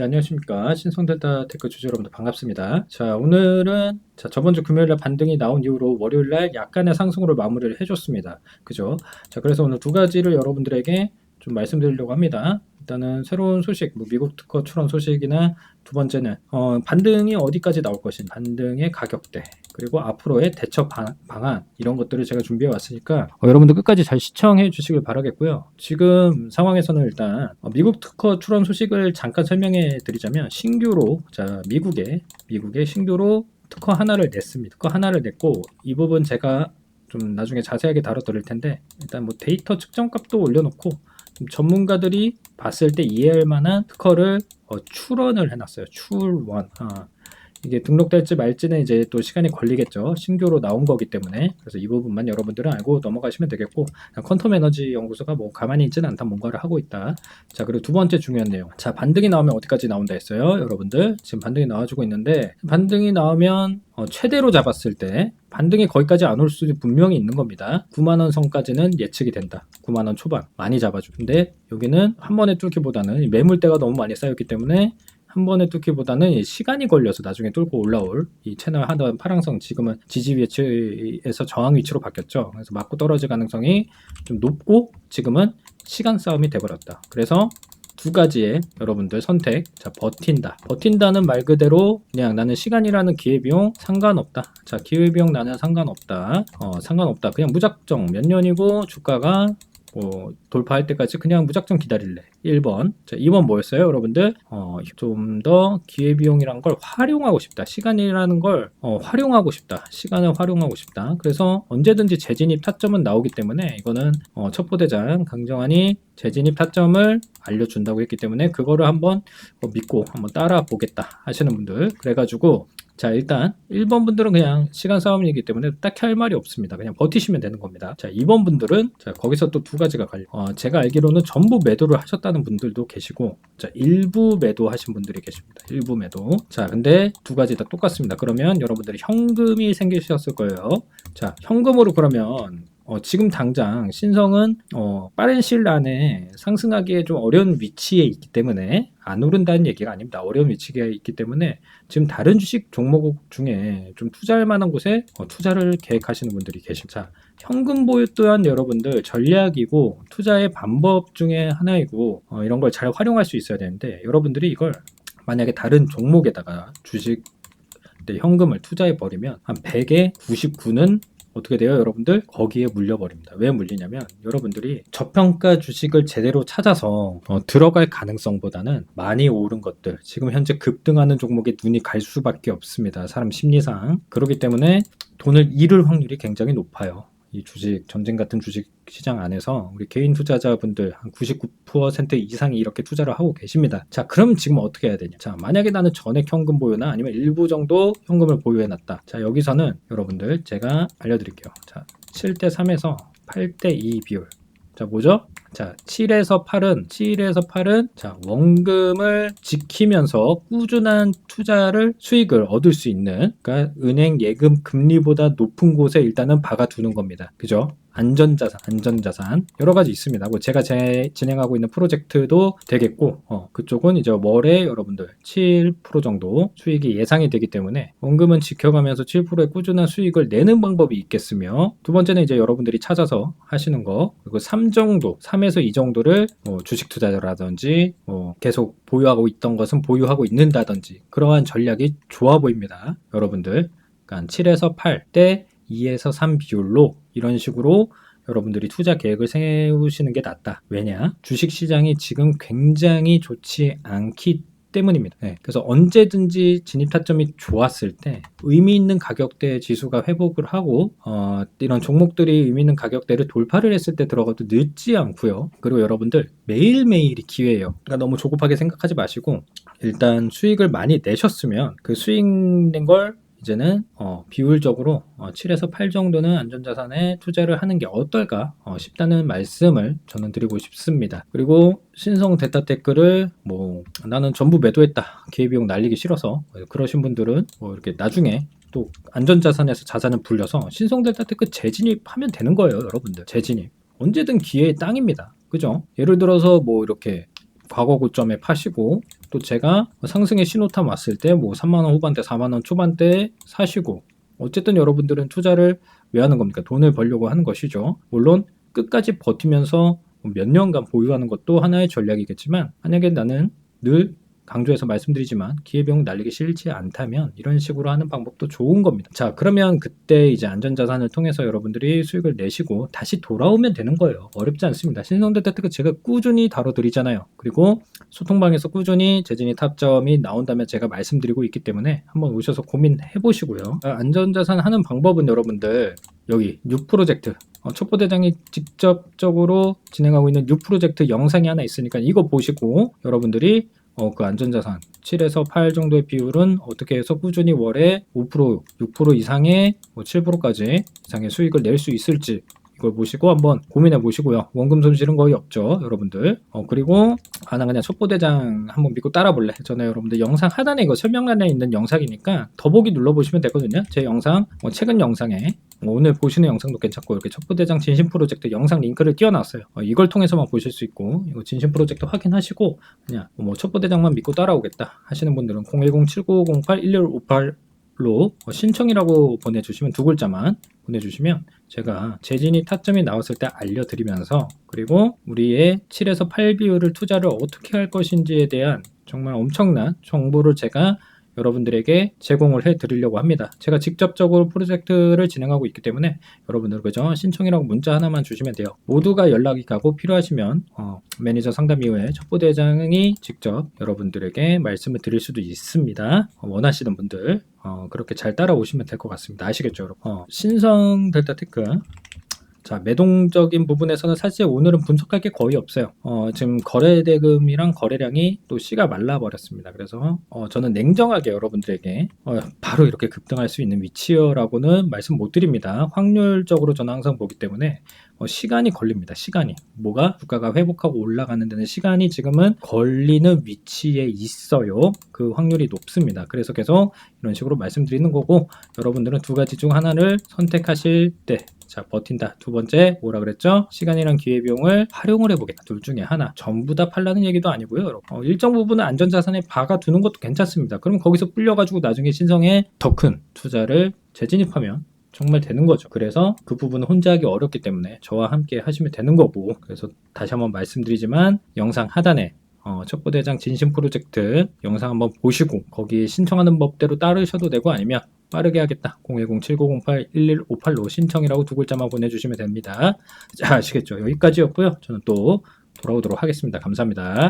네, 안녕하십니까. 신성델타 테크 주주 여러분들 반갑습니다. 자, 오늘은 자, 저번 주 금요일날 반등이 나온 이후로 월요일날 약간의 상승으로 마무리를 해줬습니다. 그죠? 자, 그래서 오늘 두 가지를 여러분들에게 좀 말씀드리려고 합니다. 일단은 새로운 소식, 뭐 미국 특허 출원 소식이나 두 번째는 어, 반등이 어디까지 나올 것인 반등의 가격대 그리고 앞으로의 대처 방, 안 이런 것들을 제가 준비해 왔으니까 어, 여러분들 끝까지 잘 시청해 주시길 바라겠고요. 지금 상황에서는 일단 어, 미국 특허 출원 소식을 잠깐 설명해 드리자면 신규로 자 미국에 미국에 신규로 특허 하나를 냈습니다. 특허 하나를 냈고 이 부분 제가 좀 나중에 자세하게 다뤄드릴 텐데 일단 뭐 데이터 측정 값도 올려놓고 전문가들이 봤을 때 이해할 만한 특허를 어, 출원을 해놨어요. 출원. 아, 이게 등록될지 말지는 이제 또 시간이 걸리겠죠. 신규로 나온 거기 때문에. 그래서 이 부분만 여러분들은 알고 넘어가시면 되겠고, 퀀텀 에너지 연구소가 뭐 가만히 있지는 않다 뭔가를 하고 있다. 자, 그리고 두 번째 중요한 내용. 자, 반등이 나오면 어디까지 나온다 했어요. 여러분들. 지금 반등이 나와주고 있는데, 반등이 나오면 어, 최대로 잡았을 때 반등이 거기까지 안 올 수도 분명히 있는 겁니다. 9만원 선까지는 예측이 된다. 9만원 초반 많이 잡아줘. 근데 여기는 한 번에 뚫기보다는 매물대가 너무 많이 쌓였기 때문에 한 번에 뚫기보다는 시간이 걸려서 나중에 뚫고 올라올 이 채널 하던 파랑성 지금은 지지 위치에서 저항 위치로 바뀌었죠. 그래서 맞고 떨어질 가능성이 좀 높고 지금은 시간 싸움이 돼버렸다. 그래서 두 가지의 여러분들 선택. 자, 버틴다. 버틴다는 말 그대로 그냥 나는 시간이라는 기회비용 상관없다. 자, 기회비용 나는 상관없다. 어, 상관없다. 그냥 무작정 몇 년이고 주가가 뭐 돌파할 때까지 그냥 무작정 기다릴래. 1번. 자, 2번 뭐였어요, 여러분들? 어, 좀 더 기회비용이란 걸 활용하고 싶다. 시간이라는 걸 어, 활용하고 싶다. 시간을 활용하고 싶다. 그래서 언제든지 재진입 타점은 나오기 때문에 이거는 어, 첩보대장 강정환이 재진입 타점을 알려준다고 했기 때문에 그거를 한번 어, 믿고 한번 따라 보겠다 하시는 분들 그래가지고 자 일단 1번 분들은 그냥 시간 싸움이기 때문에 딱히 할 말이 없습니다. 그냥 버티시면 되는 겁니다. 자 2번 분들은 자 거기서 또 두 가지가 갈려. 어, 제가 알기로는 전부 매도를 하셨다는 분들도 계시고 자 일부 매도 하신 분들이 계십니다. 일부 매도. 자 근데 두 가지 다 똑같습니다. 그러면 여러분들이 현금이 생기셨을 거예요. 자 현금으로 그러면 어, 지금 당장 신성은 어, 빠른 시일 안에 상승하기에 좀 어려운 위치에 있기 때문에 안 오른다는 얘기가 아닙니다. 어려운 위치에 있기 때문에 지금 다른 주식 종목 중에 좀 투자할 만한 곳에 어, 투자를 계획하시는 분들이 계십니다. 현금 보유 또한 여러분들 전략이고 투자의 방법 중에 하나이고 어, 이런 걸 잘 활용할 수 있어야 되는데 여러분들이 이걸 만약에 다른 종목에다가 주식 현금을 투자해 버리면 한 100에 99는 어떻게 돼요, 여러분들? 거기에 물려버립니다. 왜 물리냐면 여러분들이 저평가 주식을 제대로 찾아서 어, 들어갈 가능성보다는 많이 오른 것들, 지금 현재 급등하는 종목에 눈이 갈 수밖에 없습니다. 사람 심리상. 그렇기 때문에 돈을 잃을 확률이 굉장히 높아요. 이 주식 전쟁 같은 주식 시장 안에서 우리 개인 투자자분들 한 99% 이상이 이렇게 투자를 하고 계십니다. 자, 그럼 지금 어떻게 해야 되냐? 자, 만약에 나는 전액 현금 보유나 아니면 일부 정도 현금을 보유해 놨다. 자, 여기서는 여러분들 제가 알려드릴게요. 자, 7대 3에서 8대 2 비율. 자, 뭐죠? 자, 7에서 8은 7에서 8은 자, 원금을 지키면서 꾸준한 투자를 수익을 얻을 수 있는 그러니까 은행 예금 금리보다 높은 곳에 일단은 박아 두는 겁니다. 그죠? 안전자산, 안전자산 여러 가지 있습니다. 뭐 제가 제, 진행하고 있는 프로젝트도 되겠고 어, 그쪽은 이제 월에 여러분들 7% 정도 수익이 예상이 되기 때문에 원금은 지켜가면서 7%의 꾸준한 수익을 내는 방법이 있겠으며 두 번째는 이제 여러분들이 찾아서 하시는 거 그리고 3 정도, 3 에서 2 정도를 뭐 주식 투자라든지 뭐 계속 보유하고 있던 것은 보유하고 있는다든지 그러한 전략이 좋아 보입니다. 여러분들 그러니까 7에서 8대 2에서 3 비율로 이런 식으로 여러분들이 투자 계획을 세우시는 게 낫다. 왜냐? 주식 시장이 지금 굉장히 좋지 않기 때문입니다. 네, 그래서 언제든지 진입 타점이 좋았을 때 의미 있는 가격대 지수가 회복을 하고 어, 이런 종목들이 의미 있는 가격대를 돌파를 했을 때 들어가도 늦지 않고요. 그리고 여러분들 매일매일이 기회예요. 그러니까 너무 조급하게 생각하지 마시고 일단 수익을 많이 내셨으면 그 수익 낸걸 이제는 어, 비율적으로 어, 7에서 8 정도는 안전자산에 투자를 하는 게 어떨까 어, 싶다는 말씀을 저는 드리고 싶습니다. 그리고 신성 데타 테크를 뭐 나는 전부 매도했다 기회비용 날리기 싫어서 그러신 분들은 뭐 이렇게 나중에 또 안전자산에서 자산을 불려서 신성 데타 테크 재진입하면 되는 거예요, 여러분들. 재진입 언제든 기회의 땅입니다. 그죠? 예를 들어서 뭐 이렇게 과거 고점에 파시고 또 제가 상승의 신호탄 왔을 때 뭐 3만원 후반대, 4만원 초반대 사시고 어쨌든 여러분들은 투자를 왜 하는 겁니까? 돈을 벌려고 하는 것이죠. 물론 끝까지 버티면서 몇 년간 보유하는 것도 하나의 전략이겠지만 만약에 나는 늘 강조해서 말씀드리지만 기회비용 날리기 싫지 않다면 이런 식으로 하는 방법도 좋은 겁니다. 자, 그러면 그때 이제 안전자산을 통해서 여러분들이 수익을 내시고 다시 돌아오면 되는 거예요. 어렵지 않습니다. 신성대 테크 제가 꾸준히 다뤄드리잖아요. 그리고 소통방에서 꾸준히 재진이 탑점이 나온다면 제가 말씀드리고 있기 때문에 한번 오셔서 고민해 보시고요. 아, 안전자산 하는 방법은 여러분들 여기 뉴 프로젝트 어, 첩보대장이 직접적으로 진행하고 있는 뉴 프로젝트 영상이 하나 있으니까 이거 보시고 여러분들이 어, 그 안전자산. 7에서 8 정도의 비율은 어떻게 해서 꾸준히 월에 5%, 6% 이상의 뭐 7%까지 이상의 수익을 낼 수 있을지 이걸 보시고 한번 고민해 보시고요. 원금 손실은 거의 없죠, 여러분들. 어, 그리고 아, 나 그냥 첩보대장 한번 믿고 따라 볼래. 저는 여러분들 영상 하단에 이거 설명란에 있는 영상이니까 더보기 눌러보시면 되거든요. 제 영상, 뭐 최근 영상에 뭐 오늘 보시는 영상도 괜찮고 이렇게 첩보대장 진심 프로젝트 영상 링크를 띄워놨어요. 어, 이걸 통해서만 보실 수 있고 이거 진심 프로젝트 확인하시고 그냥 뭐 첩보대장만 믿고 따라오겠다 하시는 분들은 010-7908-1158 로 신청이라고 보내주시면 두 글자만 보내주시면 제가 재진이 타점이 나왔을 때 알려드리면서 그리고 우리의 7에서 8 비율을 투자를 어떻게 할 것인지에 대한 정말 엄청난 정보를 제가 여러분들에게 제공을 해 드리려고 합니다. 제가 직접적으로 프로젝트를 진행하고 있기 때문에 여러분들 그죠? 신청이라고 문자 하나만 주시면 돼요. 모두가 연락이 가고 필요하시면 어, 매니저 상담 이후에 첩보대장이 직접 여러분들에게 말씀을 드릴 수도 있습니다. 어, 원하시는 분들 어, 그렇게 잘 따라오시면 될 것 같습니다. 아시겠죠, 여러분? 어, 신성 델타 테크 자, 매동적인 부분에서는 사실 오늘은 분석할 게 거의 없어요. 어, 지금 거래 대금이랑 거래량이 또 씨가 말라버렸습니다. 그래서 어, 저는 냉정하게 여러분들에게 어, 바로 이렇게 급등할 수 있는 위치여라고는 말씀 못 드립니다. 확률적으로 저는 항상 보기 때문에 어, 시간이 걸립니다. 시간이 뭐가 주가가 회복하고 올라가는 데는 시간이 지금은 걸리는 위치에 있어요. 그 확률이 높습니다. 그래서 계속 이런 식으로 말씀드리는 거고 여러분들은 두 가지 중 하나를 선택하실 때 자, 버틴다. 두 번째, 뭐라 그랬죠? 시간이랑 기회비용을 활용을 해보겠다. 둘 중에 하나. 전부 다 팔라는 얘기도 아니고요, 여러분. 어, 일정 부분은 안전자산에 박아두는 것도 괜찮습니다. 그럼 거기서 불려가지고 나중에 신성에 더 큰 투자를 재진입하면 정말 되는 거죠. 그래서 그 부분은 혼자 하기 어렵기 때문에 저와 함께 하시면 되는 거고. 그래서 다시 한번 말씀드리지만 영상 하단에 어, 첩보대장 진심 프로젝트 영상 한번 보시고 거기 신청하는 법대로 따르셔도 되고 아니면 빠르게 하겠다 010-7908-1158로 신청이라고 두 글자만 보내주시면 됩니다. 자 아시겠죠? 여기까지였고요. 저는 또 돌아오도록 하겠습니다. 감사합니다.